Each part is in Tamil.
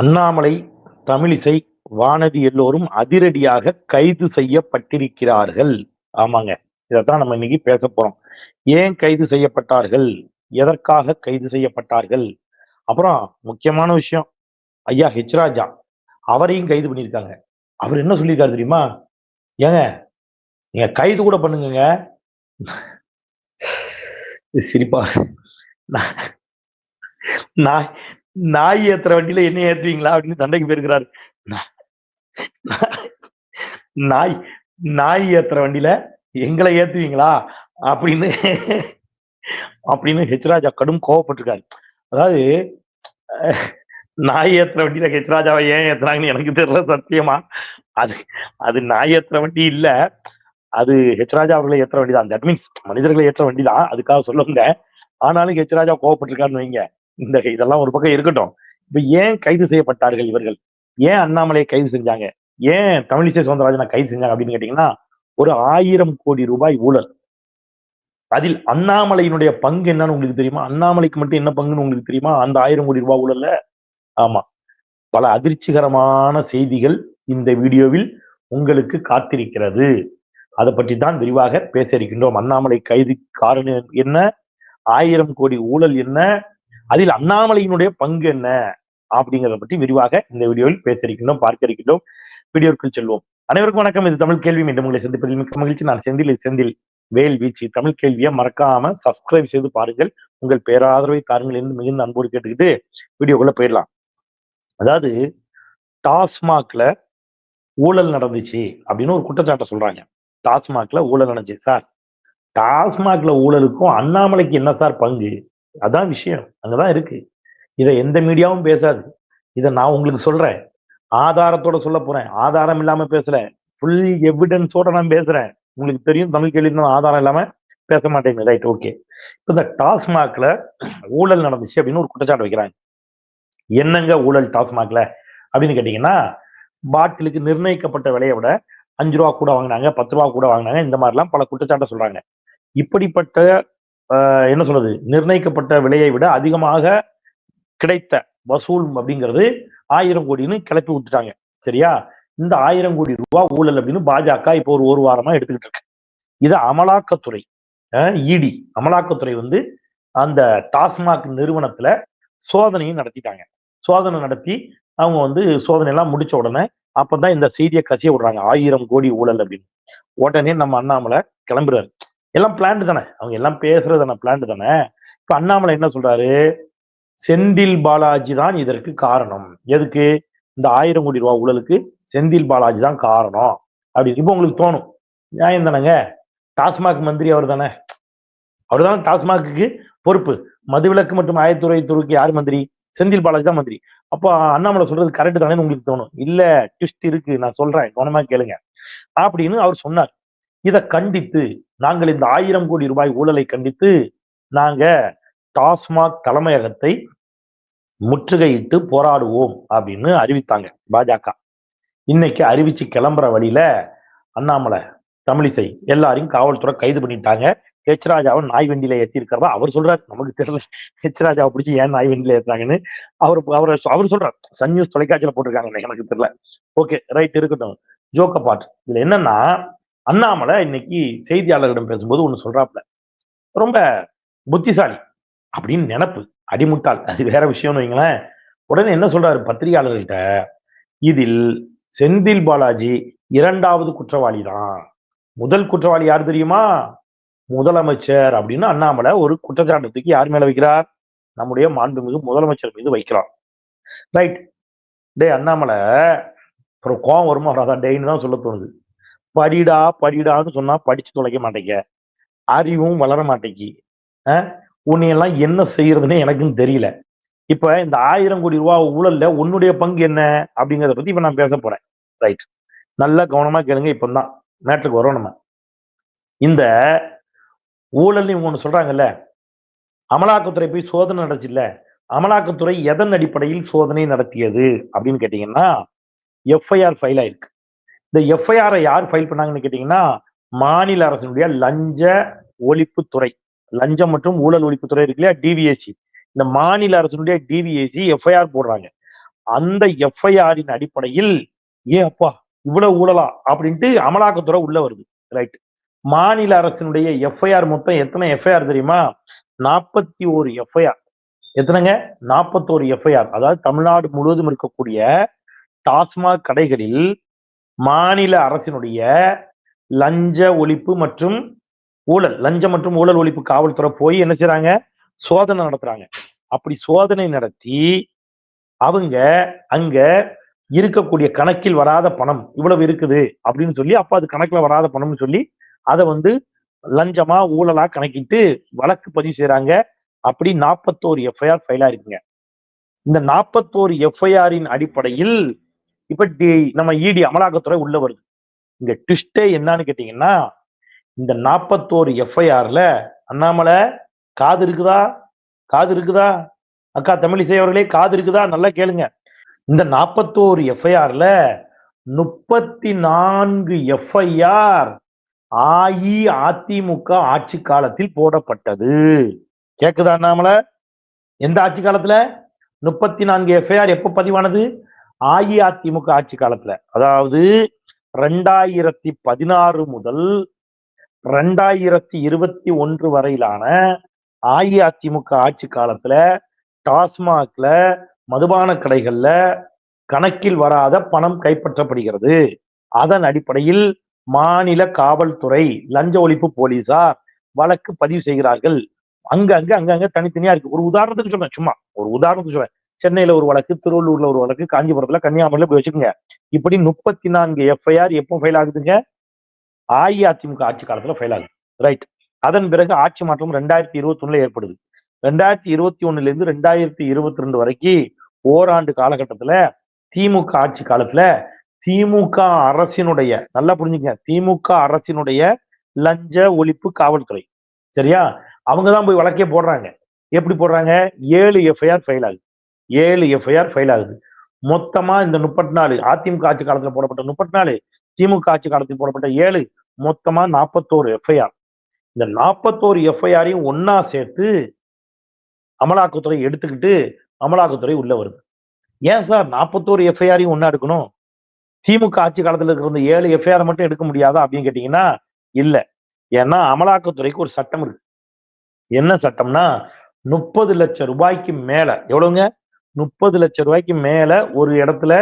அண்ணாமலை தமிழிசை வானதி எல்லோரும் அதிரடியாக கைது செய்யப்பட்டிருக்கிறார்கள். ஆமாங்க. இதைத்தான் நம்ம இன்னைக்கு பேச போறோம். ஏன் கைது செய்யப்பட்டார்கள்? எதற்காக கைது செய்யப்பட்டார்கள்? அப்புறம் முக்கியமான விஷயம் ஐயா ஹெச் ராஜா அவரையும் கைது பண்ணியிருக்காங்க. அவர் என்ன சொல்லியிருக்காரு தெரியுமா? ஏங்க நீங்க கைது கூட பண்ணுங்க சிரிப்பா. நான் நான் நாய் ஏத்துற வண்டியில என்ன ஏத்துவீங்களா அப்படின்னு சண்டைக்கு போயிருக்கிறாரு. நாய் நாய் ஏத்துற வண்டியில எங்களை ஏத்துவீங்களா அப்படின்னு அப்படின்னு ஹெச் ராஜா கடும் கோவப்பட்டிருக்காரு. அதாவது நாய் ஏத்துற வண்டியில ஹெச்ராஜாவை ஏன் ஏத்துறாங்கன்னு எனக்கு தெரியல சத்தியமா. அது அது நாய் ஏத்துற வண்டி இல்ல. அது ஹெச் ராஜா அவர்களை ஏற்ற வண்டி தான் தட் மீன்ஸ் மனிதர்களை ஏற்ற வண்டி தான் அதுக்காக சொல்லுங்க ஆனாலும் ஹெச் ராஜா கோவப்பட்டிருக்காருன்னு வைங்க. இந்த இதெல்லாம் ஒரு பக்கம் இருக்கட்டும். இப்ப ஏன் கைது செய்யப்பட்டார்கள் இவர்கள்? ஏன் அண்ணாமலையை கைது செஞ்சாங்க? ஏன் தமிழிசை சவுந்தரராஜனை கைது செஞ்சாங்க அப்படின்னு கேட்டீங்கன்னா ஒரு ஆயிரம் கோடி ரூபாய் ஊழல். அதில் அண்ணாமலையினுடைய பங்கு என்னன்னு உங்களுக்கு தெரியுமா? அண்ணாமலைக்கு மட்டும் என்ன பங்குன்னு உங்களுக்கு தெரியுமா? அந்த ஆயிரம் கோடி ரூபாய் ஊழல்ல? ஆமா. பல அதிர்ச்சிகரமான செய்திகள் இந்த வீடியோவில் உங்களுக்கு காத்திருக்கிறது. அதை பற்றி தான் விரிவாக பேச இருக்கின்றோம். அண்ணாமலை கைது காரணம் என்ன? ஆயிரம் கோடி ஊழல் என்ன? அதில் அண்ணாமலையினுடைய பங்கு என்ன? அப்படிங்கிறத பற்றி விரிவாக இந்த வீடியோவில் பேச இருக்கின்றோம் பார்க்க இருக்கின்றோம் வீடியோவுக்குள் செல்வோம். அனைவருக்கும் வணக்கம். இது தமிழ் கேள்வி. மீண்டும் உங்களை சந்திப்பதில் மிக்க மகிழ்ச்சி. நான் செந்தில். செந்தில். வேல் வீச்சு. தமிழ் கேள்வியை மறக்காம சப்ஸ்கிரைப் செய்து பாருங்கள். உங்கள் பேராதரவை தாருங்கள் என்று மிகுந்த அன்போடு கேட்டுக்கிட்டு வீடியோக்குள்ள போயிடலாம். அதாவது டாஸ்மாக்ல ஊழல் நடந்துச்சு அப்படின்னு ஒரு குற்றச்சாட்டை சொல்றாங்க. டாஸ்மாக்ல ஊழல் நடந்துச்சு. சார் டாஸ்மாக்ல ஊழலுக்கும் அண்ணாமலைக்கு என்ன சார் பங்கு? அதான் விஷயம். அங்கதான் இருக்கு. இதை எந்த மீடியாவும் பேசாது. இதை நான் உங்களுக்கு சொல்றேன். ஆதாரத்தோட சொல்ல போறேன். ஆதாரம் இல்லாம பேசல. ஃபுல் எவிடன்ஸோட நான் பேசுறேன். உங்களுக்கு தெரியும் தமிழ் கேள்வி ஆதாரம் இல்லாம பேச மாட்டேங்க ரைட் ஓகே இப்போ இந்த டாஸ்மாக்ல ஊழல் நடந்துச்சு அப்படின்னு ஒரு குற்றச்சாட்டு வைக்கிறாங்க. என்னங்க ஊழல் டாஸ்மாக்ல? அப்படின்னு கேட்டீங்கன்னா பாட்டிலுக்கு நிர்ணயிக்கப்பட்ட விலையை விட அஞ்சு ரூபா கூட வாங்கினாங்க பத்து ரூபா கூட வாங்கினாங்க இந்த மாதிரிலாம் பல குற்றச்சாட்டை சொல்றாங்க. இப்படிப்பட்ட என்ன சொல்றது? நிர்ணயிக்கப்பட்ட விலையை விட அதிகமாக கிடைத்த வசூல் அப்படிங்கிறது ஆயிரம் கோடின்னு கிளப்பி விட்டுட்டாங்க. சரியா? இந்த ஆயிரம் கோடி ரூபா ஊழல் அப்படின்னு பாஜக இப்போ ஒரு ஒரு வாரமா எடுத்துக்கிட்டு இருக்கு. இது அமலாக்கத்துறை இடி அமலாக்கத்துறை வந்து அந்த டாஸ்மாக் நிறுவனத்துல சோதனையும் நடத்திட்டாங்க. சோதனை நடத்தி அவங்க வந்து சோதனை எல்லாம் முடிச்ச உடனே அப்பதான் இந்த செய்தியை கசிய விடுறாங்க. ஆயிரம் கோடி ஊழல் அப்படின்னு. உடனே நம்ம அண்ணாமலை கிளம்புறாரு. எல்லாம் பிளான்டு தானே? அவங்க எல்லாம் பேசுறது தானே பிளான்டு தானே? இப்ப அண்ணாமலை என்ன சொல்றாரு? செந்தில் பாலாஜி தான் இதற்கு காரணம். எதுக்கு? இந்த ஆயிரம் கோடி ரூபாய் ஊழலுக்கு செந்தில் பாலாஜி தான் காரணம். அப்படி இப்போ உங்களுக்கு தோணும். நியாயம் தானேங்க? டாஸ்மாக் மந்திரி அவர் தானே. அவர் தானே டாஸ்மாக்கு பொறுப்பு. மதுவிலக்கு மற்றும் ஆயத்துறை துறைக்கு யார் மந்திரி? செந்தில் பாலாஜி தான் மந்திரி. அப்போ அண்ணாமலை சொல்றது கரெக்ட் தானே உங்களுக்கு தோணும். இல்ல ட்விஸ்ட் இருக்கு. நான் சொல்றேன். கவனமா கேளுங்க. அப்படின்னு அவர் சொன்னார். இதை கண்டித்து நாங்கள் இந்த ஆயிரம் கோடி ரூபாய் ஊழலை கண்டித்து நாங்க டாஸ்மாக் தலைமையகத்தை முற்றுகையிட்டு போராடுவோம் அப்படின்னு அறிவித்தாங்க பாஜக. இன்னைக்கு அறிவிச்சு கிளம்புற வழியில அண்ணாமலை தமிழிசை எல்லாரையும் காவல்துறை கைது பண்ணிட்டாங்க. ஹெச்ராஜாவை நாய் வண்டியில ஏற்றிருக்கிறதா அவர் சொல்றாரு. நமக்கு தெரியல ஹெச் ராஜாவை பிடிச்சி ஏன் நாய் வண்டியில ஏற்றுறாங்கன்னு அவர் அவர் அவர் சொல்றார். சன் நியூஸ் தொலைக்காட்சியில போட்டிருக்காங்க எனக்கு தெரியல. ஓகே ரைட் இருக்கட்டும். ஜோக்க பாட் இதுல என்னன்னா அண்ணாமலை இன்னைக்கு செய்தியாளர்களிடம் பேசும்போது ஒன்று சொல்றாப்ல ரொம்ப புத்திசாலி அப்படின்னு நினப்பு அடிமுட்டாள். அது வேற விஷயம்னு வைங்களேன். உடனே என்ன சொல்றாரு பத்திரிகையாளர்கள்ட்ட இதில் செந்தில் பாலாஜி இரண்டாவது குற்றவாளி தான் முதல் குற்றவாளி யார் தெரியுமா? முதலமைச்சர் அப்படின்னு அண்ணாமலை ஒரு குற்றச்சாட்டத்துக்கு யார் மேல வைக்கிறார்? நம்முடைய மாண்புமிகு முதலமைச்சர் மீது வைக்கிறார். ரைட். டேய் அண்ணாமலை அப்புறம் கோவம் வருமா வராதா? டேன்னு தான் சொல்ல தோணுது. படிடா படிடான்னு சொன்னா படிச்சு தொலைக்க மாட்டேங்க. அறிவும் வளர மாட்டேங்கி. உன்னையெல்லாம் என்ன செய்யறதுன்னு எனக்கும் தெரியல. இப்ப இந்த ஆயிரம் கோடி ரூபா ஊழல்ல உன்னுடைய பங்கு என்ன? அப்படிங்கிறத பத்தி இப்ப நான் பேச போறேன். ரைட். நல்லா கவனமா கேளுங்க இப்பதான் மேட்ருக்கு வரும் நம்ம. இந்த ஊழல் இவங்க ஒண்ணு சொல்றாங்கல்ல. அமலாக்கத்துறை போய் சோதனை நடந்துச்சுல்ல அமலாக்கத்துறை எதன் அடிப்படையில் சோதனை நடத்தியது? அப்படின்னு கேட்டீங்கன்னா எஃப்ஐஆர் ஃபைல் ஆயிருக்கு. இந்த எஃப்ஐஆரை யார் ஃபைல் பண்ணாங்கன்னு கேட்டீங்கன்னா மாநில அரசினுடைய லஞ்ச ஒழிப்புத்துறை லஞ்சம் மற்றும் ஊழல் ஒழிப்புத்துறை இருக்கு இல்லையா டிவிஎஸ்சி இந்த மாநில அரசினுடைய டிவிஎஸ்சி எஃப்ஐஆர் போடுறாங்க. அந்த எஃப்ஐஆரின் அடிப்படையில் ஏ அப்பா இவ்வளவு ஊழலா? அப்படின்ட்டு அமலாக்கத்துறை உள்ள வருது. ரைட் மாநில அரசினுடைய எஃப்ஐஆர் மொத்தம் எத்தனை எஃப்ஐஆர் தெரியுமா? நாற்பத்தி ஒரு எஃப்ஐஆர் எத்தனைங்க? நாற்பத்தோரு எஃப்ஐஆர் அதாவது தமிழ்நாடு முழுவதும் இருக்கக்கூடிய டாஸ்மாக் கடைகளில் மாநில அரசினுடைய லஞ்ச ஒழிப்பு மற்றும் ஊழல் லஞ்சம் மற்றும் ஊழல் ஒழிப்பு காவல்துறை போய் என்ன செய்றாங்க? சோதனை நடத்துறாங்க. அப்படி சோதனை நடத்தி அவங்க அங்க இருக்கக்கூடிய கணக்கில் வராத பணம் இவ்வளவு இருக்குது அப்படின்னு சொல்லி அப்ப அது கணக்குல வராத பணம்னு சொல்லி அதை வந்து லஞ்சமா ஊழலா கணக்கிட்டு வழக்கு பதிவு செய்யறாங்க அப்படி நாற்பத்தோரு எஃப்ஐஆர் ஃபைல் ஆயிருக்குங்க இந்த நாற்பத்தோரு எஃப்ஐஆரின் அடிப்படையில் இப்ப நம்ம இடி அமலாக்கத்துறை உள்ள வருது. இங்க ட்விஸ்டே என்னன்னு கேட்டீங்கன்னா இந்த நாற்பத்தோரு எஃப்ஐஆர்ல அண்ணாமலை காது இருக்குதா? காது இருக்குதா? அக்கா தமிழிசை அவர்களே காது இருக்குதா? நல்லா கேளுங்க. இந்த நாற்பத்தோரு எஃப்ஐஆர்ல முப்பத்தி நான்கு எஃப்ஐஆர் அஇஅதிமுக ஆட்சி காலத்தில் போடப்பட்டது. கேக்குதா அண்ணாமலை? எந்த ஆட்சி காலத்துல? முப்பத்தி நான்கு எஃப்ஐஆர் எப்ப பதிவானது? அஇஅதிமுக ஆட்சி காலத்துல. அதாவது ரெண்டாயிரத்தி பதினாறு முதல் ரெண்டாயிரத்தி இருபத்தி ஒன்று வரையிலான அஇஅதிமுக ஆட்சி காலத்துல டாஸ்மாக்ல மதுபான கடைகள்ல கணக்கில் வராத பணம் கைப்பற்றப்படுகிறது. அதன் அடிப்படையில் மாநில காவல்துறை லஞ்ச ஒழிப்பு போலீசார் வழக்கு பதிவு செய்கிறார்கள். அங்கங்க அங்கங்க தனித்தனியா இருக்கு. ஒரு உதாரணத்துக்கு சொல்றேன் சும்மா. ஒரு உதாரணத்துக்கு சொல்றேன். சென்னையில ஒரு வழக்கு திருவள்ளூர்ல ஒரு வழக்கு காஞ்சிபுரத்துல கன்னியாகுமரியில போய் வச்சுக்கோங்க. இப்படி முப்பத்தி நான்கு எஃப்ஐஆர் எப்போ ஃபைல் ஆகுதுங்க. அஇஅதிமுக ஆட்சி காலத்துல ஃபைல் ஆகுது. ரைட் அதன் பிறகு ஆட்சி மாற்றம் ரெண்டாயிரத்தி இருபத்தி ஒண்ணுல ஏற்படுது. ரெண்டாயிரத்தி இருபத்தி ஒண்ணுல இருந்து ரெண்டாயிரத்தி இருபத்தி ரெண்டு வரைக்கும் ஓராண்டு காலகட்டத்துல திமுக ஆட்சி காலத்துல திமுக அரசினுடைய நல்லா புரிஞ்சுங்க திமுக அரசினுடைய லஞ்ச ஒழிப்பு காவல்துறை. சரியா? அவங்க தான் போய் வழக்கே போடுறாங்க. எப்படி போடுறாங்க? ஏழு எஃப்ஐஆர் ஃபைல் ஆகுது. ஏழு எஃப்ஐஆர் ஃபைல் ஆகுது. மொத்தமா இந்த முப்பத்தி நாலு அதிமுக ஆட்சி காலத்தில் போடப்பட்ட முப்பத்தி நாலு திமுக ஆட்சி காலத்தில் போடப்பட்ட ஏழு மொத்தமா நாற்பத்தோரு எஃப்ஐஆர் இந்த நாற்பத்தோரு எஃப்ஐஆரையும் ஒன்னா சேர்த்து அமலாக்கத்துறை எடுத்துக்கிட்டு அமலாக்கத்துறை உள்ள வருது. ஏன் சார் நாற்பத்தோரு எஃப்ஐஆரையும் ஒன்னா எடுக்கணும்? திமுக ஆட்சி காலத்துல இருக்கிற இந்த ஏழு எஃப்ஐஆர் மட்டும் எடுக்க முடியாதா அப்படின்னு கேட்டீங்கன்னா இல்லை. ஏன்னா அமலாக்கத்துறைக்கு ஒரு சட்டம் இருக்கு. என்ன சட்டம்னா முப்பது லட்சம் ரூபாய்க்கு மேல எவ்வளவுங்க? முப்பது லட்சம் ரூபாய்க்கு மேல ஒரு இடத்துல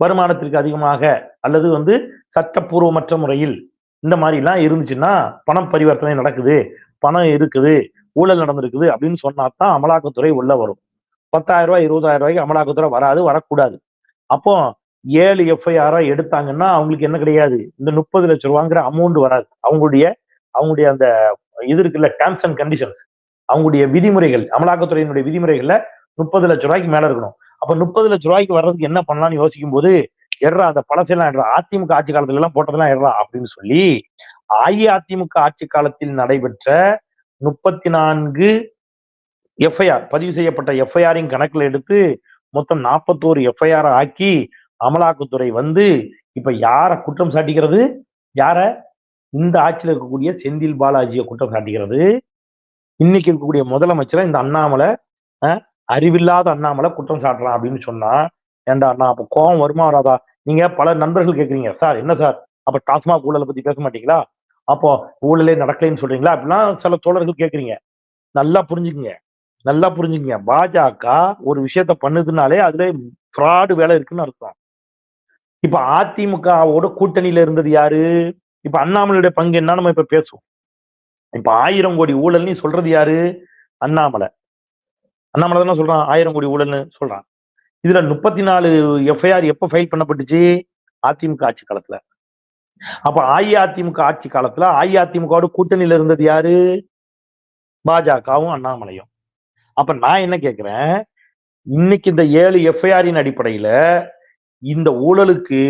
வருமானத்திற்கு அதிகமாக அல்லது வந்து சட்டப்பூர்வமற்ற முறையில் இந்த மாதிரி எல்லாம் இருந்துச்சுன்னா பணம் பரிவர்த்தனை நடக்குது பணம் இருக்குது ஊழல் நடந்திருக்குது அப்படின்னு சொன்னா தான் அமலாக்கத்துறை உள்ள வரும். பத்தாயிரம் ரூபாய் இருபதாயிரம் ரூபாய்க்கு அமலாக்கத்துறை வராது வரக்கூடாது. அப்போ ஏழு எஃப்ஐஆரா எடுத்தாங்கன்னா அவங்களுக்கு என்ன கிடையாது? இந்த முப்பது லட்சம் ரூபாங்கிற அமௌண்ட் வராது. அவங்களுடைய அவங்களுடைய அந்த இது இருக்குல்ல டேர்ம்ஸ் அண்ட் கண்டிஷன்ஸ் அவங்களுடைய விதிமுறைகள் அமலாக்கத்துறையினுடைய விதிமுறைகள்ல முப்பது லட்ச ரூபாய்க்கு மேல இருக்கணும். அப்ப முப்பது லட்ச ரூபாய்க்கு வர்றதுக்கு என்ன பண்ணலாம்னு யோசிக்கும் போது எட்ரா அந்த பழசெல்லாம் எட்ரா அதிமுக ஆட்சி காலத்துல எல்லாம் போட்டதெல்லாம் எட்ரா அப்படின்னு சொல்லி அஇஅதிமுக ஆட்சி காலத்தில் நடைபெற்ற முப்பத்தி நான்கு எஃப்ஐஆர் பதிவு செய்யப்பட்ட எஃப்ஐஆரின் கணக்குல எடுத்து மொத்தம் நாற்பத்தோரு எஃப்ஐஆர் ஆக்கி அமலாக்கத்துறை வந்து இப்ப யார குற்றம் சாட்டிக்கிறது? யார? இந்த ஆட்சியில் இருக்கக்கூடிய செந்தில் பாலாஜியை குற்றம் சாட்டுகிறது இன்னைக்கு இருக்கக்கூடிய முதலமைச்சரை இந்த அண்ணாமலை அறிவில்லாத அண்ணாமலை குற்றம் சாட்டலாம் அப்படின்னு சொன்னா ஏன்டா அண்ணா அப்போ கோபம் வருமா வராதா? நீங்க பல நண்பர்கள் கேட்குறீங்க சார் என்ன சார்? அப்ப டாஸ்மாக் ஊழலை பத்தி பேச மாட்டீங்களா? அப்போ ஊழலே நடக்கலைன்னு சொல்றீங்களா? அப்படிலாம் சில தோழர்கள் கேட்குறீங்க நல்லா புரிஞ்சுக்குங்க. நல்லா புரிஞ்சுக்குங்க. பாஜக ஒரு விஷயத்த பண்ணுதுனாலே அதுல ஃப்ராடு வேலை இருக்குன்னு அர்த்தம். இப்ப அதிமுகவோட கூட்டணியில இருந்தது யாரு? இப்ப அண்ணாமலையுடைய பங்கு என்ன நம்ம இப்ப பேசுவோம். இப்ப ஆயிரம் கோடி ஊழல்னு சொல்றது யாரு? அண்ணாமலை. அண்ணாமலை தானே சொல்றான் ஆயிரம் கோடி ஊழல்னு சொல்றான். இதுல முப்பத்தி நாலு எஃப்ஐஆர் எப்ப ஃபைல் பண்ணப்பட்டுச்சு? அதிமுக ஆட்சி காலத்துல. அப்ப அஇஅதிமுக ஆட்சி காலத்துல அஇஅதிமுகவோட கூட்டணியில இருந்தது யாரு? பாஜகவும் அண்ணாமலையும். அப்ப நான் என்ன கேக்குறேன்? இன்னைக்கு இந்த ஏழு எஃப்ஐஆரின் அடிப்படையில இந்த ஊழலுக்கு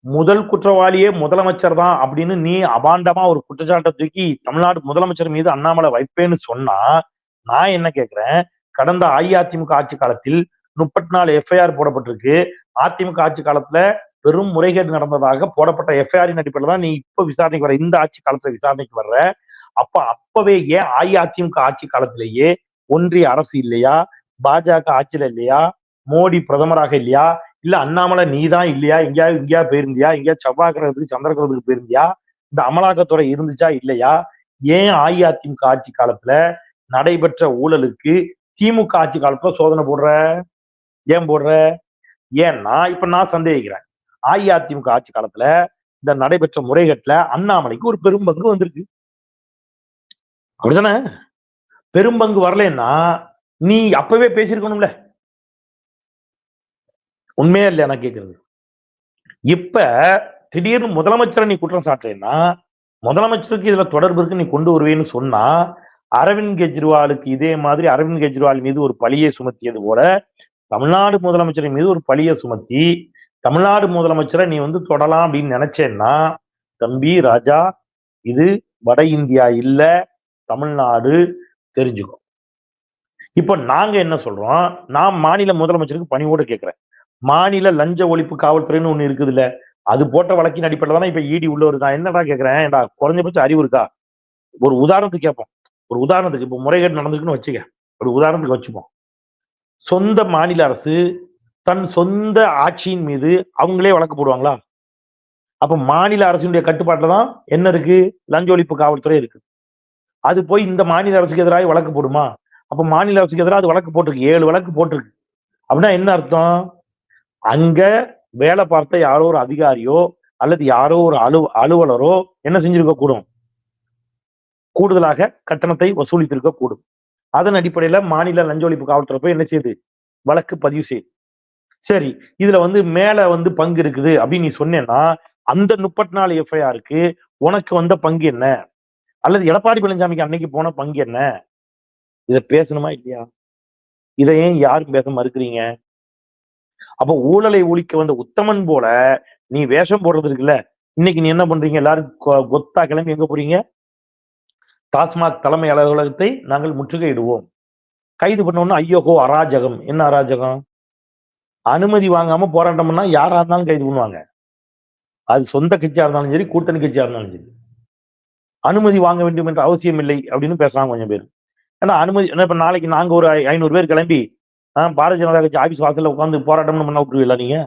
முதல் குற்றவாளியே முதலமைச்சர் தான் அப்படின்னு நீ அபாண்டமா ஒரு குற்றச்சாட்டை தூக்கி தமிழ்நாடு முதலமைச்சர் மீது அண்ணாமலை வைப்பேன்னு சொன்னா நான் என்ன கேக்குறேன்? கடந்த அஇஅதிமுக ஆட்சி காலத்தில் முப்பத்தி நாலு எஃப்ஐஆர் போடப்பட்டிருக்கு. அதிமுக ஆட்சி காலத்துல பெரும் முறைகேடு நடந்ததாக போடப்பட்ட எஃப்ஐஆரின் அடிப்படையில் தான் நீ இப்ப விசாரணைக்கு வர இந்த ஆட்சி காலத்துல விசாரணைக்கு வர்ற. அப்ப அப்பவே ஏன் அஇஅதிமுக ஆட்சி காலத்திலேயே ஒன்றிய அரசு இல்லையா? பாஜக ஆட்சியில இல்லையா? மோடி பிரதமராக இல்லையா? இல்ல அண்ணாமலை நீதான் இல்லையா? எங்கேயா எங்கேயா போயிருந்தியா? எங்கேயா செவ்வாய் கிரகத்துக்கு சந்திர கிரகத்துக்கு போயிருந்தியா? இந்த அமலாக்கத்துறை இருந்துச்சா இல்லையா? ஏன் அஇஅதிமுக ஆட்சி காலத்துல நடைபெற்ற ஊழலுக்கு திமுக ஆட்சி காலத்துல சோதனை போடுற ஏன் போடுற? ஏன்னா இப்ப நான் சந்தேகிக்கிறேன். அஇஅதிமுக ஆட்சி காலத்துல இந்த நடைபெற்ற முறைகட்டுல அண்ணாமலைக்கு ஒரு பெரும்பங்கு வந்திருக்கு. அப்படிதானே பெரும்பங்கு வரலன்னா நீ அப்பவே பேசியிருக்கணும்ல. உண்மையா இல்லையா நான் கேக்குறது? இப்ப திடீர்னு முதலமைச்சரை நீ குற்றம் சாட்டுறேன்னா முதலமைச்சருக்கு இதுல தொடர்பு இருக்கு நீ கொண்டு வருவேன்னு சொன்னா அரவிந்த் கெஜ்ரிவாலுக்கு இதே மாதிரி அரவிந்த் கெஜ்ரிவால் மீது ஒரு பழியை சுமத்தியது போல தமிழ்நாடு முதலமைச்சரின் மீது ஒரு பழியை சுமத்தி தமிழ்நாடு முதலமைச்சரை நீ வந்து தொடலாம் அப்படின்னு நினைச்சேன்னா தம்பி ராஜா இது வட இந்தியா இல்ல தமிழ்நாடு தெரிஞ்சுக்கும் இப்ப நாங்க என்ன சொல்றோம்? நான் மாநில முதலமைச்சருக்கு பணிவோடு கேட்கிறேன். மாநில லஞ்ச ஒழிப்பு காவல்துறைன்னு ஒண்ணு இருக்குது இல்ல அது போட்ட வழக்கின் அடிப்படையில் தானே இப்ப இடி உள்ளவர் இருக்கா என்னடா கேட்கிறேன்? ஏன்டா குறைஞ்சபட்சம் அறிவு இருக்கா? ஒரு உதாரணத்துக்கு கேட்போம். ஒரு உதாரணத்துக்கு இப்போ முறைகேடு நடந்துக்குன்னு வச்சுக்க ஒரு உதாரணத்துக்கு வச்சுப்போம். சொந்த மாநில அரசு தன் சொந்த ஆட்சியின் மீது அவங்களே வழக்கு போடுவாங்களா? அப்ப மாநில அரசினுடைய கட்டுப்பாட்டில் தான் என்ன இருக்கு? லஞ்ச ஒழிப்பு காவல்துறை இருக்கு. அது போய் இந்த மாநில அரசுக்கு எதிராக வழக்கு போடுமா? அப்ப மாநில அரசுக்கு எதிராக அது வழக்கு போட்டிருக்கு. ஏழு வழக்கு போட்டிருக்கு. அப்படின்னா என்ன அர்த்தம்? அங்க வேலை பார்த்த யாரோ ஒரு அதிகாரியோ அல்லது யாரோ ஒரு அலு அலுவலரோ என்ன செஞ்சிருக்க கூடும் கூடுதலாக கட்டணத்தை வசூலித்திருக்க கூடும் அதன் அடிப்படையில மாநில லஞ்ச ஒழிப்பு காவல்துறை போய் என்ன செய்யுது? வழக்கு பதிவு செய்யுது. சரி இதுல வந்து மேல வந்து பங்கு இருக்குது அப்படின்னு நீ சொன்னேன்னா அந்த முப்பத்தி நாலு எஃப்ஐஆருக்கு உனக்கு வந்த பங்கு என்ன? அல்லது எடப்பாடி பழனிசாமிக்கு அன்னைக்கு போன பங்கு என்ன? இத பேசணுமா இல்லையா? இதை ஏன் யாரும் பேச மறுக்கிறீங்க? அப்ப ஊழலை ஒழிக்க வந்த உத்தமன் போல நீ வேஷம் போடுறது இருக்குல்ல இன்னைக்கு நீ என்ன பண்றீங்க? எல்லாரும் கொ- கொத்தா கிளம்பி எங்க போறீங்க? டாஸ்மாக் தலைமை அலுவலகத்தை நாங்கள் முற்றுகையிடுவோம். கைது பண்ணோம்னா ஐயோகோ அராஜகம். என்ன அராஜகம்? அனுமதி வாங்காம போராட்டம்னா யாரா இருந்தாலும் கைது பண்ணுவாங்க. அது சொந்த கட்சியா இருந்தாலும் சரி கூட்டணி கட்சியா இருந்தாலும் சரி. அனுமதி வாங்க வேண்டும் என்ற அவசியம் இல்லை அப்படின்னு பேசுறாங்க கொஞ்சம் பேர். ஏன்னா அனுமதி என்ன இப்ப நாளைக்கு நாங்க ஒரு ஐ- ஐநூறு பேர் கிளம்பி பாரதிய ஜனதா கட்சி ஆபீஸ் வாசல்ல உட்காந்து போராட்டம்னு பண்ண விட்டுருவீங்களா நீங்க?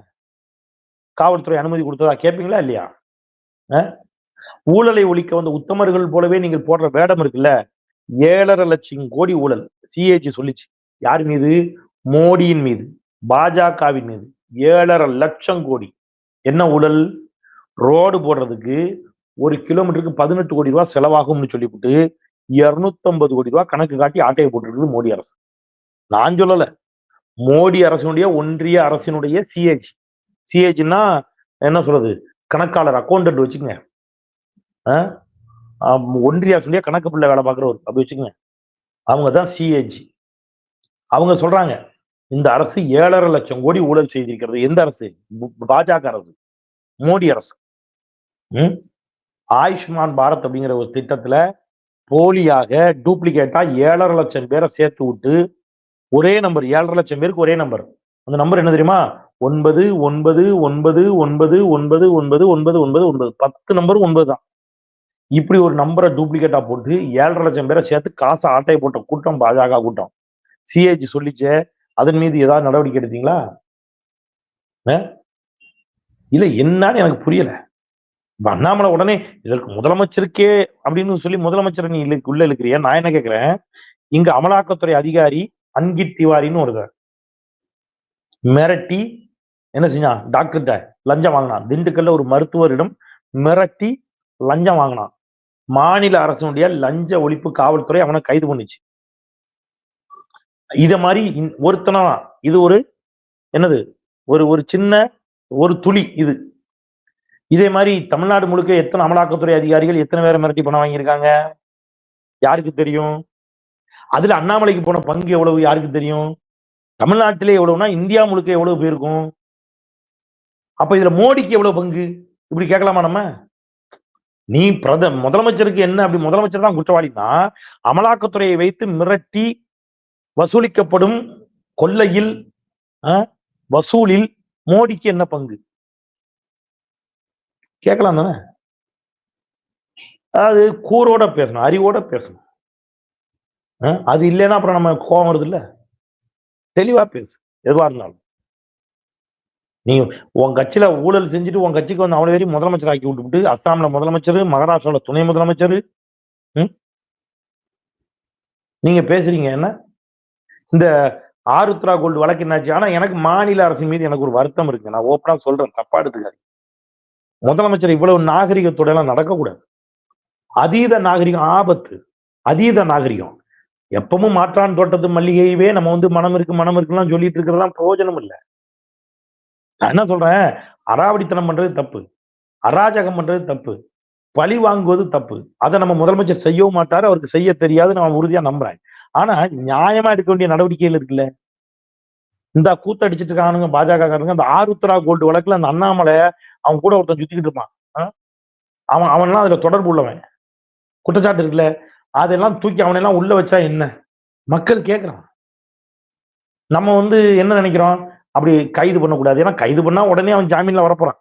காவல்துறை அனுமதி கொடுத்ததா கேட்பீங்களா இல்லையா? ஊழலை ஒழிக்க வந்த உத்தமர்கள் போலவே நீங்கள் போடுற வேடம் இருக்குல்ல? ஏழரை லட்சம் கோடி ஊழல். சிஏஜி சொல்லிச்சு. யார் மீது? மோடியின் மீது. பாஜகவின் மீது. ஏழரை லட்சம் கோடி. என்ன ஊழல்? ரோடு போடுறதுக்கு ஒரு கிலோமீட்டருக்கு பதினெட்டு கோடி ரூபாய் செலவாகும்னு சொல்லிவிட்டு இருநூத்தம்பது கோடி ரூபாய் கணக்கு காட்டி ஆட்டையை போட்டுருக்குது மோடி அரசு. நான் சொல்லல. மோடி அரசினுடைய ஒன்றிய அரசினுடைய சிஏஜி சிஏஜின்னா என்ன சொல்றது? கணக்காளர் அக்கௌண்டன்ட் வச்சுக்கங்க. ஒன்றிய சொல்லியா கணக்கு பிள்ளை வேலை பார்க்குறவர். அப்படி வச்சுக்கோங்க. அவங்க தான் சிஏஜி அவங்க சொல்றாங்க இந்த அரசு ஏழரை லட்சம் கோடி ஊழல் செய்திருக்கிறது. எந்த அரசு? பாஜக அரசு. மோடி அரசு. ம்? ஆயுஷ்மான் பாரத் அப்படிங்கிற ஒரு திட்டத்துல போலியாக டூப்ளிகேட்டா ஏழரை லட்சம் பேரை சேர்த்து விட்டு ஒரே நம்பர் ஏழரை லட்சம் பேருக்கு ஒரே நம்பர். அந்த நம்பர் என்ன தெரியுமா? ஒன்பது ஒன்பது ஒன்பது ஒன்பது ஒன்பது ஒன்பது ஒன்பது ஒன்பது ஒன்பது பத்து நம்பர் ஒன்பது தான். இப்படி ஒரு நம்பரை டூப்ளிகேட்டா போட்டு ஏழரை லட்சம் பேரை சேர்த்து காசை ஆட்டை போட்ட கூட்டம் பாஜக கூட்டம். சிஏஜி சொல்லிச்சே அதன் மீது ஏதாவது நடவடிக்கை எடுத்தீங்களா? அஹ்? இல்ல என்னன்னு எனக்கு புரியல. அண்ணாமலை உடனே இதற்கு முதலமைச்சருக்கே அப்படின்னு சொல்லி முதலமைச்சர் நீ உள்ள இருக்கிறியா நான் என்ன கேக்குறேன்? இங்க அமலாக்கத்துறை அதிகாரி அன்கித் திவாரின்னு ஒருத்தர் மிரட்டி என்ன செஞ்சான்? டாக்டர்கிட்ட லஞ்சம் வாங்கினான். திண்டுக்கல்ல ஒரு மருத்துவரிடம் மிரட்டி லஞ்சம் வாங்கினான். மாநில அரசனுடைய லஞ்ச ஒழிப்பு காவல்துறை அவனை கைது பண்ணுச்சு. இத மாதிரி ஒருத்தனா இது ஒரு என்னது ஒரு ஒரு சின்ன ஒரு துளி இது. இதே மாதிரி தமிழ்நாடு முழுக்க எத்தனை அமலாக்கத்துறை அதிகாரிகள் எத்தனை பேரை மிரட்டி பணம் வாங்கியிருக்காங்க? யாருக்கு தெரியும்? அதுல அண்ணாமலைக்கு போன பங்கு எவ்வளவு யாருக்கு தெரியும்? தமிழ்நாட்டிலே எவ்வளவுனா இந்தியா முழுக்க எவ்வளவு போயிருக்கும் அப்ப இதுல மோடிக்கு எவ்வளவு பங்கு? இப்படி கேட்கலாமா நம்ம? நீ பிரத முதலமைச்சருக்கு என்ன அப்படி முதலமைச்சர் தான் குற்றவாளினா அமலாக்கத்துறையை வைத்து மிரட்டி வசூலிக்கப்படும் கொள்ளையில் வசூலில் மோடிக்கு என்ன பங்கு? கேட்கலாம் தானே? அது கூரோட பேசணும் அறிவோட பேசணும். அது இல்லைன்னா அப்புறம் நம்ம கோவம் வருது இல்ல? தெளிவா பேசு எதுவா இருந்தாலும். நீ உன் கட்சியில ஊழல் செஞ்சுட்டு உன் கட்சிக்கு வந்து அவ்வளவு பேரையும் முதலமைச்சர் ஆக்கி விட்டுவிட்டு அஸ்ஸாம்ல முதலமைச்சர் மகாராஷ்டிரால துணை முதலமைச்சர் நீங்க பேசுறீங்க என்ன? இந்த ஆருத்ரா கோல்டு வழக்கு என்னாச்சு? ஆனா எனக்கு மாநில அரசு மீது எனக்கு ஒரு வருத்தம் இருக்கு. நான் ஓப்பனா சொல்றேன். தப்பா எடுத்துக்காரு முதலமைச்சர் இவ்வளவு நாகரிகத்தோட எல்லாம் நடக்கக்கூடாது. அதீத நாகரிகம் ஆபத்து. அதீத நாகரிகம். எப்பவும் மாற்றான் தோட்டத்து மல்லிகையவே நம்ம வந்து மனம் இருக்கு மனம் இருக்குலாம் சொல்லிட்டு இருக்கிறதெல்லாம் பிரயோஜனம் இல்லை. நான் என்ன சொல்றேன்? அராவடித்தனம் பண்றது தப்பு. அராஜகம் பண்றது தப்பு. பழி வாங்குவது தப்பு. அதை நம்ம முதலமைச்சர் செய்யவும் மாட்டாரு அவருக்கு செய்ய தெரியாது நான் உறுதியா நம்புறேன் ஆனா நியாயமா எடுக்க வேண்டிய நடவடிக்கைகள் இருக்குல்ல? இந்த கூத்தடிச்சிட்டு இருக்கானுங்க பாஜக காரங்க அந்த ஆருத்ரா கோல்டு வழக்குல அந்த அண்ணாமலை அவன் கூட ஒருத்தன் சுத்திக்கிட்டு இருப்பான். அவன் அவன்லாம் அதுல தொடர்பு உள்ளவன். குற்றச்சாட்டு இருக்குல்ல? அதெல்லாம் தூக்கி அவனெல்லாம் உள்ள வச்சா என்ன? மக்கள் கேட்கிறான் நம்ம வந்து என்ன நினைக்கிறோம்? அப்படி கைது பண்ணக்கூடாது. ஏன்னா கைது பண்ணா உடனே அவன் ஜாமீன்ல வரப்போறான்.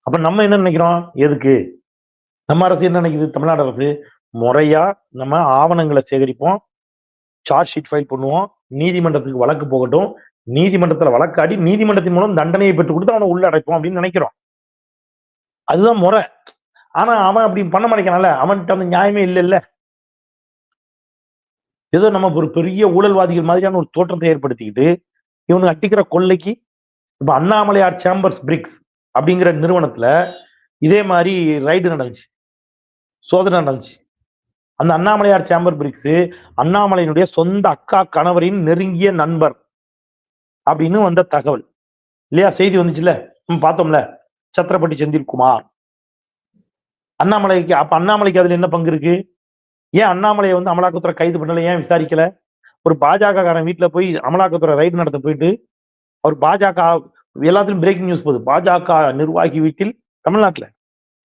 அப்ப நம்ம என்ன நினைக்கிறோம்? எதுக்கு? நம்ம அரசு என்ன நினைக்குது? தமிழ்நாடு அரசு முறையா நம்ம ஆவணங்களை சேகரிப்போம் சார்ஜ் ஷீட் ஃபைல் பண்ணுவோம் நீதிமன்றத்துக்கு வழக்கு போகட்டும் நீதிமன்றத்துல வழக்காடி நீதிமன்றத்தின் மூலம் தண்டனையை பெற்றுக் கொடுத்து அவனை உள்ள அடைப்போம் அப்படின்னு நினைக்கிறோம். அதுதான் முறை. ஆனா அவன் அப்படி பண்ண மாட்டேங்கிறான்ல. அவன்கிட்ட அந்த நியாயமே இல்லை இல்ல ஏதோ நம்ம ஒரு பெரிய ஊழல்வாதிகள் மாதிரியான ஒரு தோற்றத்தை ஏற்படுத்திக்கிட்டு இவனுக்கு அட்டிக்கிற கொள்ளைக்கு இப்ப அண்ணாமலையார் சேம்பர்ஸ் பிரிக்ஸ் அப்படிங்கிற நிறுவனத்துல இதே மாதிரி ரைடு நடந்துச்சு சோதனை நடந்துச்சு. அந்த அண்ணாமலையார் சேம்பர் பிரிக்ஸ் அண்ணாமலையினுடைய சொந்த அக்கா கணவரின் நெருங்கிய நண்பர் அப்படின்னு வந்த தகவல். இல்லையா? செய்தி வந்துச்சுல்ல? பார்த்தோம்ல. சத்திரப்பட்டி செந்தில்குமார். அண்ணாமலைக்கு அப்ப அண்ணாமலைக்கு அதுல என்ன பங்கு இருக்கு? ஏன் அண்ணாமலையை வந்து அமலாக்கத்துறை கைது பண்ணல? ஏன் விசாரிக்கல? ஒரு பாஜக காரன் வீட்டுல போய் அமலாக்கத்துறை ரைடு நடத்த போயிட்டு அவர் பாஜக எல்லாத்திலும் பிரேக்கிங் நியூஸ் போகுது. பாஜக நிர்வாகி வீட்டில் தமிழ்நாட்டுல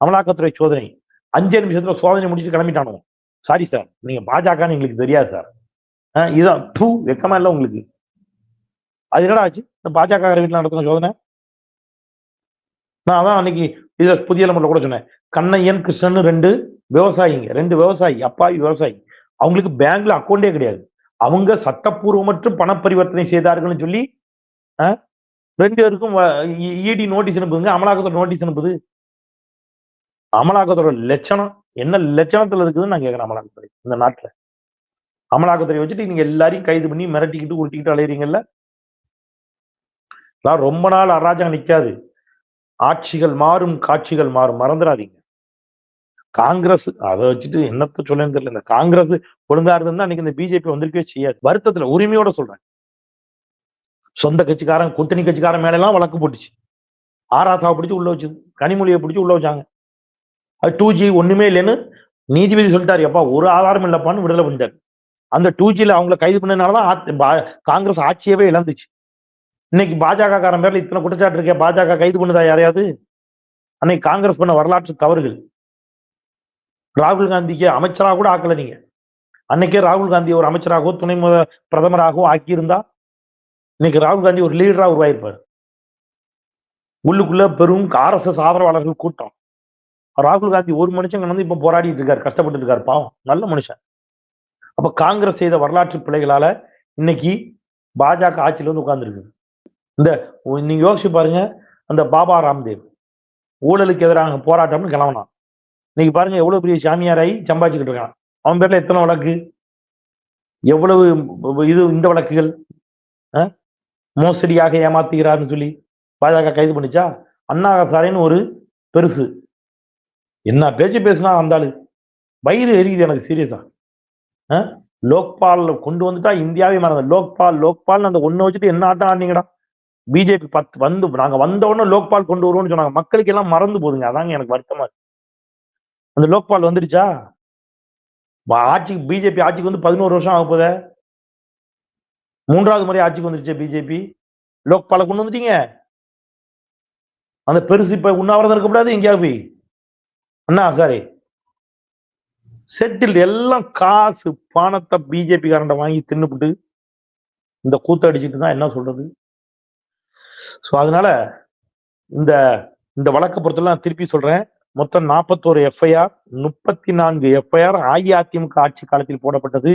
அமலாக்கத்துறை சோதனை. அஞ்சு நிமிஷத்துல சோதனை முடிச்சுட்டு கிளம்பிட்டானோ? சாரி சார் நீங்க பாஜகன்னு எங்களுக்கு தெரியாது சார் ஆஹ் இதான் டூ வெக்கமா இல்லை உங்களுக்கு. அது என்னடா ஆச்சு? இந்த பாஜக வீட்டில் நடத்தின சோதனை? நான் அதான் அன்னைக்கு இதுல புதிய தலைமுறையில கூட சொன்னேன். கண்ணையன் கிருஷ்ணன் ரெண்டு விவசாயிங்க. ரெண்டு விவசாயி அப்பாவி விவசாயி. அவங்களுக்கு பேங்க்ல அக்கௌண்டே கிடையாது. அவங்க சட்டப்பூர்வமற்றும் பண பரிவர்த்தனை செய்தார்கள்னு சொல்லி ரெண்டு பேருக்கும் இடி நோட்டீஸ் அனுப்புங்க அமலாக்கத்தோட நோட்டீஸ் அனுப்புது. அமலாக்கத்தோட லட்சணம் என்ன லட்சணத்துல இருக்குதுன்னு நான் கேட்கிறேன் அமலாக்கத்துறை இந்த நாட்டுல. அமலாக்கத்துறை வச்சுட்டு நீங்க எல்லாரையும் கைது பண்ணி மிரட்டிக்கிட்டு உருட்டிக்கிட்டு அலையிறீங்கல்ல? நான் ரொம்ப நாள் அராஜகம் நிக்காது. ஆட்சிகள் மாறும் காட்சிகள் மாறும் மறந்துடாதீங்க. காங்கிரஸ் அதை வச்சுட்டு என்னத்த சொல்லுன்னு தெரியல. இந்த காங்கிரஸ் ஒழுங்கா இருந்தா அன்னைக்கு இந்த பிஜேபி வந்திருக்கவே செய்யாது. வருத்தத்துல உரிமையோட சொல்றேன். சொந்த கட்சிக்காரன் கூட்டணி கட்சிக்காரன் மேல எல்லாம் வழக்கு போட்டுச்சு. ஆராசாவை பிடிச்சி உள்ள வச்சு கனிமொழியை பிடிச்சு உள்ள வச்சாங்க. அது டூ ஜி ஒண்ணுமே இல்லைன்னு நீதிபதி சொல்லிட்டாரு. எப்பா ஒரு ஆதாரம் இல்லப்பான்னு விடுதலை பண்ணிட்டாரு அந்த டூ ஜில அவங்கள கைது பண்ணதுனாலதான் காங்கிரஸ் ஆட்சியவே இழந்துச்சு. இன்னைக்கு பாஜக காரன் பேர்ல இத்தனை குற்றச்சாட்டு இருக்கே பாஜக கைது பண்ணுதா யாரையாவது? அன்னைக்கு காங்கிரஸ் பண்ண வரலாற்று தவறுகள். ராகுல் காந்திக்கு அமைச்சராக கூட ஆக்கல நீங்க. அன்னைக்கே ராகுல் காந்தி ஒரு அமைச்சராகவோ துணை முத- பிரதமராகவோ ஆக்கியிருந்தா இன்னைக்கு ராகுல் காந்தி ஒரு லீடரா உருவாயிருப்பார். உள்ளுக்குள்ள பெரும் ஆர்எஸ்எஸ் ஆதரவாளர்கள் கூட்டம். ராகுல் காந்தி ஒரு மனுஷன் வந்து இப்ப போராடிட்டு இருக்காரு கஷ்டப்பட்டு இருக்காரு பாவம் நல்ல மனுஷன். அப்ப காங்கிரஸ் செய்த வரலாற்று பிள்ளைகளால இன்னைக்கு பாஜக ஆட்சியில வந்து உட்கார்ந்துருக்கு. இந்த நீங்க யோசிச்சு பாருங்க அந்த பாபா ராம்தேவ் ஊழலுக்கு எதிராக போராட்டம்னு கிளம்பினான். இன்னைக்கு பாருங்க எவ்வளவு பெரிய சாமியாராயி சம்பாதிச்சுக்கிட்டு இருக்கான். அவன் பேர்ல எத்தனை வழக்கு? எவ்வளவு இது இந்த வழக்குகள்? மோசடியாக ஏமாத்துகிறார்னு சொல்லி பாஜக கைது பண்ணிச்சா? அண்ணா ஹசாரேன்னு ஒரு பெருசு. என்ன பேச்சு பேசினா அந்த வயிறு எரியுது எனக்கு சீரியஸா லோக்பால் கொண்டு வந்துட்டா இந்தியாவே மறந்த. லோக்பால் லோக்பால் அந்த ஒண்ணு வச்சுட்டு என்ன ஆட்டம் ஆடினீங்கடா? பிஜேபி பத்து வந்து நாங்க வந்த உடனே லோக்பால் கொண்டு வருவோம்னு சொன்னாங்க. மக்களுக்கு எல்லாம் மறந்து போகுதுங்க அதாங்க எனக்கு வருத்தமா இருக்கு. அந்த லோக்பால் வந்துடுச்சா ஆட்சிக்கு பிஜேபி ஆட்சிக்கு வந்து பதினோரு வருஷம் ஆக போத மூன்றாவது முறை ஆட்சிக்கு வந்துருச்சு பிஜேபி. லோக்பாலை கொண்டு வந்துட்டீங்க. அந்த பெருசு இப்ப உண்ணாவிரதம் இருக்கக்கூடாது எங்கேயாவது போய். அண்ணா சாரி செட்டில் எல்லாம் காசு பணத்தை பிஜேபி காரண்ட வாங்கி தின்னுபிட்டு இந்த கூத்த அடிச்சுட்டு தான் என்ன சொல்றது? ஸோ அதனால இந்த இந்த வழக்கை பொறுத்தவரை நான் திருப்பி சொல்றேன். மொத்தம் நாற்பத்தோரு எஃப்ஐஆர் முப்பத்தி நான்கு எஃப்ஐஆர் அஇஅதிமுக ஆட்சி காலத்தில் போடப்பட்டது.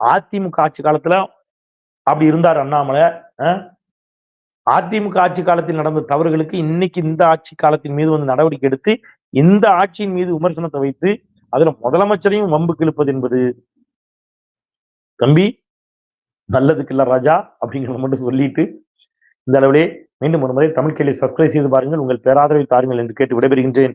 அதிமுக ஆட்சி காலத்துல அப்படி இருந்தார் அண்ணாமலை. அதிமுக ஆட்சி காலத்தில் நடந்த தவறுகளுக்கு இன்னைக்கு இந்த ஆட்சி காலத்தின் மீது வந்து நடவடிக்கை எடுத்து இந்த ஆட்சியின் மீது விமர்சனத்தை வைத்து அதுல முதலமைச்சரையும் வம்பு கிழப்பது என்பது. தம்பி நல்லதுக்கு இல்ல ராஜா அப்படிங்கிறத மட்டும் சொல்லிட்டு இந்த அளவிலே மீண்டும் ஒரு முறை தமிழ் கேள்வி சப்ஸ்கிரைப் செய்து பாருங்கள். உங்கள் பேராதரவை தாருங்கள் என்று கேட்டு விடைபெறுகின்றேன்.